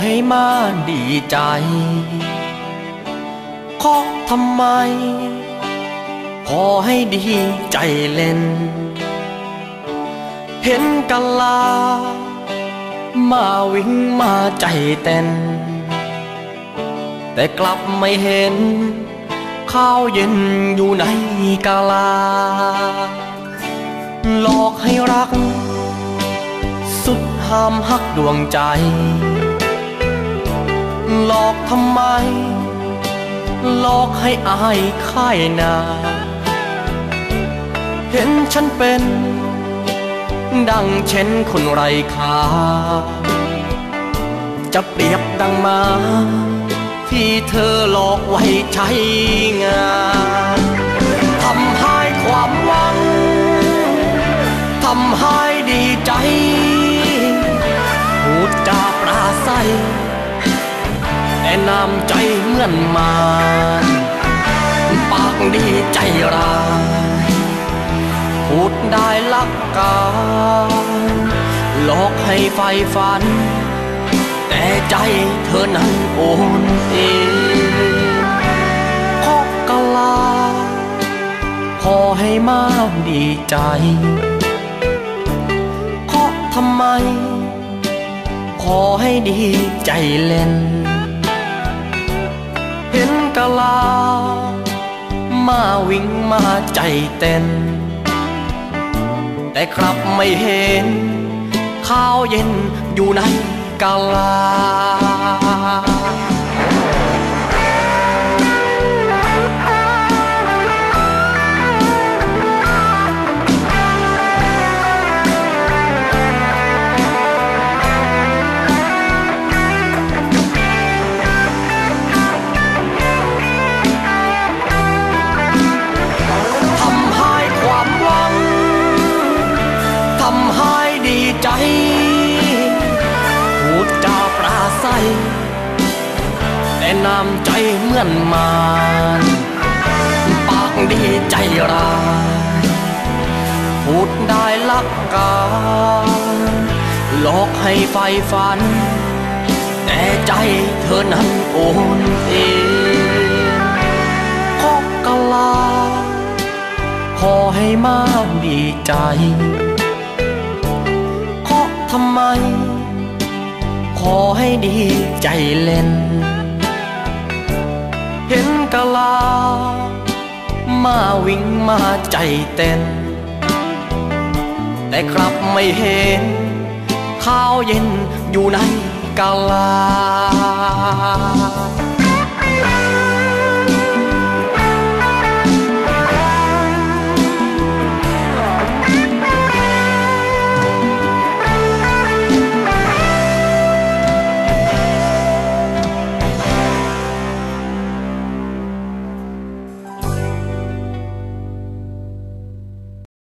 ให้มาดีใจขอทำไมขอให้ดีใจเล่น เห็นกันลา มาวิ่งมาใจเต้น แต่กลับไม่เห็น ข้าวเย็นอยู่ในกาลา หลอกให้รัก สุดห้ามหักดวงใจ ทำไม หลอกให้อายค่ายนา เห็นฉันเป็น ดังเช่นคนไร้ค่าจะเปรียบดังมา ที่เธอหลอกไว้ใช้งาน น้ำใจเหมือนมา ปากดีใจร้ายพูดได้ลักการหลอกให้ไฟฝัน แต่ใจเธอนั้นโอนเองขอกะลา ขอให้มาดีใจขอทำไม ขอให้ดีใจเล่น กะลา มาวิ่งมาใจเต้น แต่ครับไม่เห็น ข้าวเย็นอยู่ในกะลา ปราศัยแต่น้ำใจเหมือนมารปากดีใจร้ายพูดได้ลักการหลอกให้ไฟฝัน แต่ใจเธอนั้นโอนเองขอกะลา ขอให้มาดีใจ ขอทำไม ขอให้ดีใจเล่น เห็นกะลา มาวิ่งมาใจเต้น แต่กลับไม่เห็น ข้าวเย็นอยู่ในกะลา